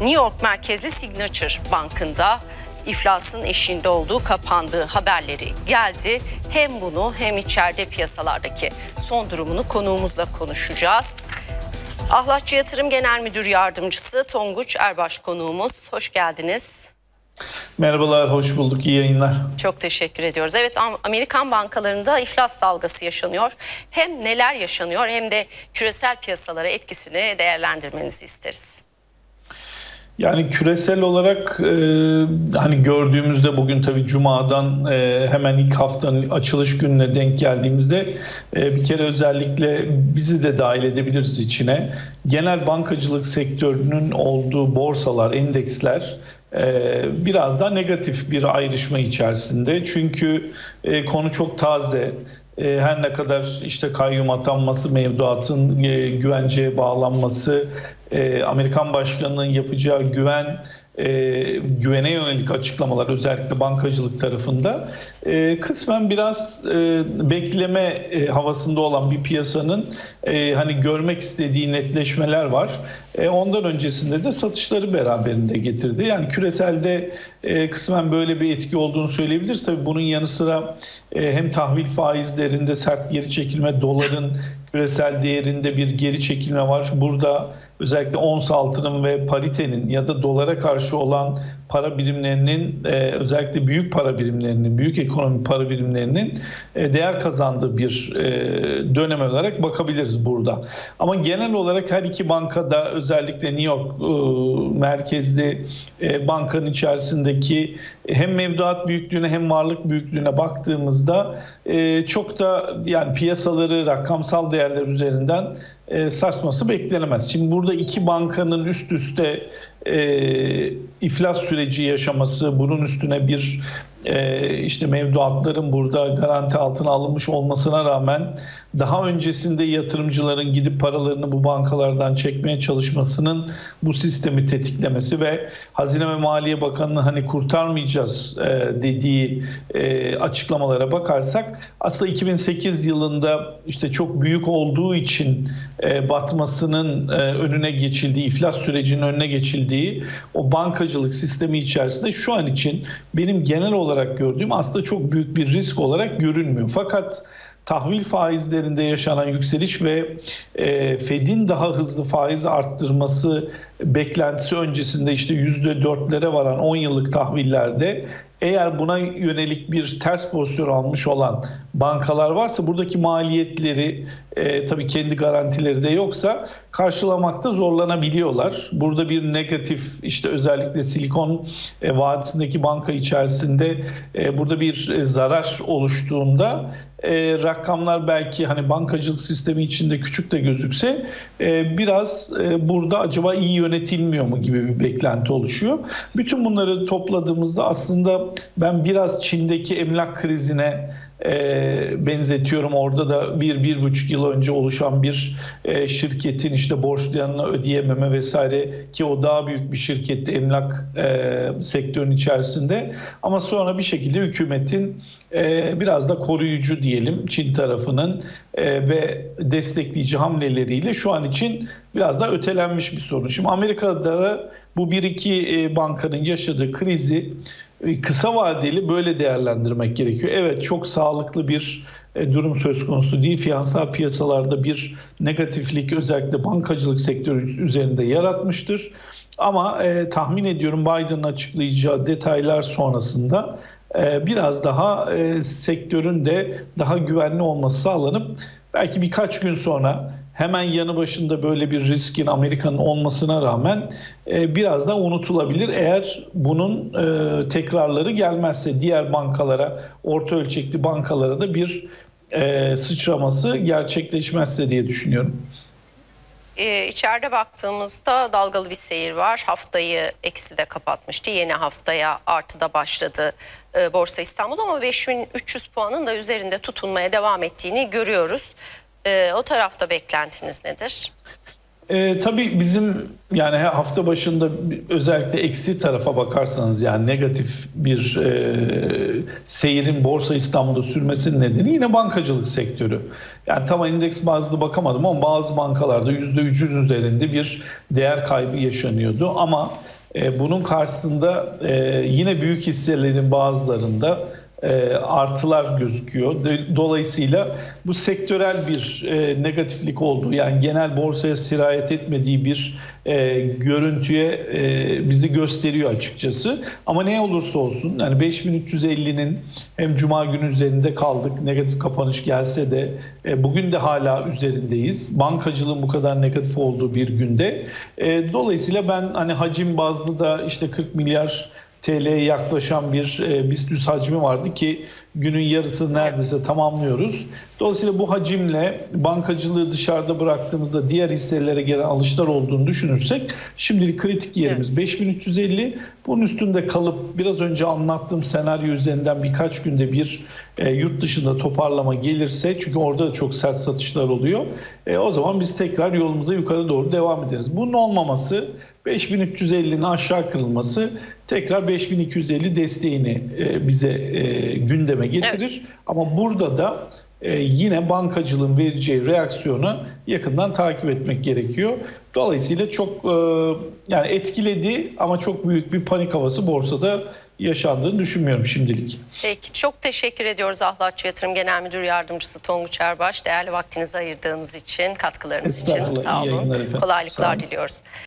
New York merkezli Signature Bank'ında iflasın eşiğinde olduğu kapandığı haberleri geldi. Hem bunu hem içeride piyasalardaki son durumunu konuğumuzla konuşacağız. Ahlatçı Yatırım Genel Müdür Yardımcısı Tonguç Erbaş konuğumuz. Hoş geldiniz. Merhabalar, hoş bulduk. İyi yayınlar. Çok teşekkür ediyoruz. Evet Am- Amerikan bankalarında iflas dalgası yaşanıyor. Hem neler yaşanıyor hem de küresel piyasalara etkisini değerlendirmenizi isteriz. Yani küresel olarak e, hani gördüğümüzde bugün tabii Cuma'dan e, hemen ilk haftanın açılış gününe denk geldiğimizde e, bir kere özellikle bizi de dahil edebiliriz içine. Genel bankacılık sektörünün olduğu borsalar, endeksler e, biraz da negatif bir ayrışma içerisinde. Çünkü e, konu çok taze. E, her ne kadar işte kayyum atanması, mevduatın güvenceye bağlanması, e, Amerikan başkanının yapacağı güven e, güvene yönelik açıklamalar özellikle bankacılık tarafında e, kısmen biraz e, bekleme e, havasında olan bir piyasanın e, hani görmek istediği netleşmeler var. E, ondan öncesinde de satışları beraberinde getirdi. Yani küreselde e, kısmen böyle bir etki olduğunu söyleyebiliriz. Tabii bunun yanı sıra e, hem tahvil faizlerinde sert geri çekilme, doların küresel değerinde bir geri çekilme var. Burada özellikle ons altının ve paritenin ya da dolara karşı olan para birimlerinin e, özellikle büyük para birimlerinin, büyük ekonomi para birimlerinin e, değer kazandığı bir e, dönem olarak bakabiliriz burada. Ama genel olarak her iki bankada özellikle New York e, merkezli e, bankanın içerisindeki hem mevduat büyüklüğüne hem varlık büyüklüğüne baktığımızda e, çok da yani piyasaları rakamsal değerler üzerinden sarsması beklenemez. Şimdi burada iki bankanın üst üste e, iflas süreci yaşaması, bunun üstüne bir e, işte mevduatların burada garanti altına alınmış olmasına rağmen daha öncesinde yatırımcıların gidip paralarını bu bankalardan çekmeye çalışmasının bu sistemi tetiklemesi ve Hazine ve Maliye Bakanı'nın hani kurtarmayacağız e, dediği e, açıklamalara bakarsak aslında 2008 yılında işte çok büyük olduğu için e, batmasının e, önüne geçildiği, iflas sürecinin önüne geçildiği o bankacılık sistemi içerisinde şu an için benim genel olarak gördüğüm aslında çok büyük bir risk olarak görünmüyor. Fakat tahvil faizlerinde yaşanan yükseliş ve e, Fed'in daha hızlı faiz arttırması beklentisi öncesinde işte %4'lere varan 10 yıllık tahvillerde eğer buna yönelik bir ters pozisyon almış olan bankalar varsa buradaki maliyetleri e, tabii kendi garantileri de yoksa karşılamakta zorlanabiliyorlar. Burada bir negatif işte özellikle Silikon e, Vadisi'ndeki banka içerisinde e, burada bir e, zarar oluştuğunda e, rakamlar belki hani bankacılık sistemi içinde küçük de gözükse e, biraz e, burada acaba iyi yönetilmiyor mu gibi bir beklenti oluşuyor. Bütün bunları topladığımızda aslında ben biraz Çin'deki emlak krizine e, benzetiyorum. Orada da bir, bir buçuk yıl önce oluşan bir e, şirketin işte borçlarını ödeyememe vesaire ki o daha büyük bir şirketti emlak e, sektörün içerisinde. Ama sonra bir şekilde hükümetin e, biraz da koruyucu diyelim Çin tarafının ve destekleyici hamleleriyle şu an için biraz daha ötelenmiş bir sorun. Şimdi Amerika'da da bu bir iki bankanın yaşadığı krizi kısa vadeli böyle değerlendirmek gerekiyor. Evet çok sağlıklı bir e, durum söz konusu değil. Finansal piyasalarda bir negatiflik özellikle bankacılık sektörü üzerinde yaratmıştır. Ama e, tahmin ediyorum Biden'ın açıklayacağı detaylar sonrasında e, biraz daha e, sektörün de daha güvenli olması sağlanıp belki birkaç gün sonra hemen yanı başında böyle bir riskin Amerika'nın olmasına rağmen e, biraz da unutulabilir. Eğer bunun e, tekrarları gelmezse diğer bankalara, orta ölçekli bankalara da bir e, sıçraması gerçekleşmezse diye düşünüyorum. Ee, içeride baktığımızda dalgalı bir seyir var. Haftayı eksi de kapatmıştı. Yeni haftaya artıda başladı e, Borsa İstanbul ama 5300 puanın da üzerinde tutunmaya devam ettiğini görüyoruz. E, o tarafta beklentiniz nedir? E, tabii bizim yani hafta başında özellikle eksi tarafa bakarsanız yani negatif bir e, seyirin Borsa İstanbul'da sürmesinin nedeni yine bankacılık sektörü. Yani tam endeks bazlı bakamadım ama bazı bankalarda %3'ün üzerinde bir değer kaybı yaşanıyordu ama e, bunun karşısında e, yine büyük hisselerin bazılarında artılar gözüküyor. Dolayısıyla bu sektörel bir e, negatiflik olduğu yani genel borsaya sirayet etmediği bir e, görüntüye e, bizi gösteriyor açıkçası. Ama ne olursa olsun yani 5350'nin hem cuma günü üzerinde kaldık negatif kapanış gelse de e, bugün de hala üzerindeyiz. Bankacılığın bu kadar negatif olduğu bir günde. E, dolayısıyla ben hani hacim bazlı da işte 40 milyar TL'ye yaklaşan bir e, BIST hacmi vardı ki günün yarısı neredeyse tamamlıyoruz. Dolayısıyla bu hacimle bankacılığı dışarıda bıraktığımızda diğer hisselere gelen alışlar olduğunu düşünürsek şimdilik kritik yerimiz 5350. Bunun üstünde kalıp biraz önce anlattığım senaryo üzerinden birkaç günde bir e, yurt dışında toparlama gelirse çünkü orada da çok sert satışlar oluyor. E, o zaman biz tekrar yolumuza yukarı doğru devam ederiz. Bunun olmaması 5350'nin aşağı kırılması tekrar 5250 desteğini e, bize e, gündeme getirir. Ama burada da e, yine bankacılığın vereceği reaksiyonu yakından takip etmek gerekiyor. Dolayısıyla çok yani etkiledi ama çok büyük bir panik havası borsada yaşandığını düşünmüyorum şimdilik. Peki çok teşekkür ediyoruz Ahlatçı Yatırım Genel Müdür Yardımcısı Tonguç Erbaş. Değerli vaktinizi ayırdığınız için, katkılarınız için sağ olun. efendim. Sağ Kolaylıklar olun. diliyoruz.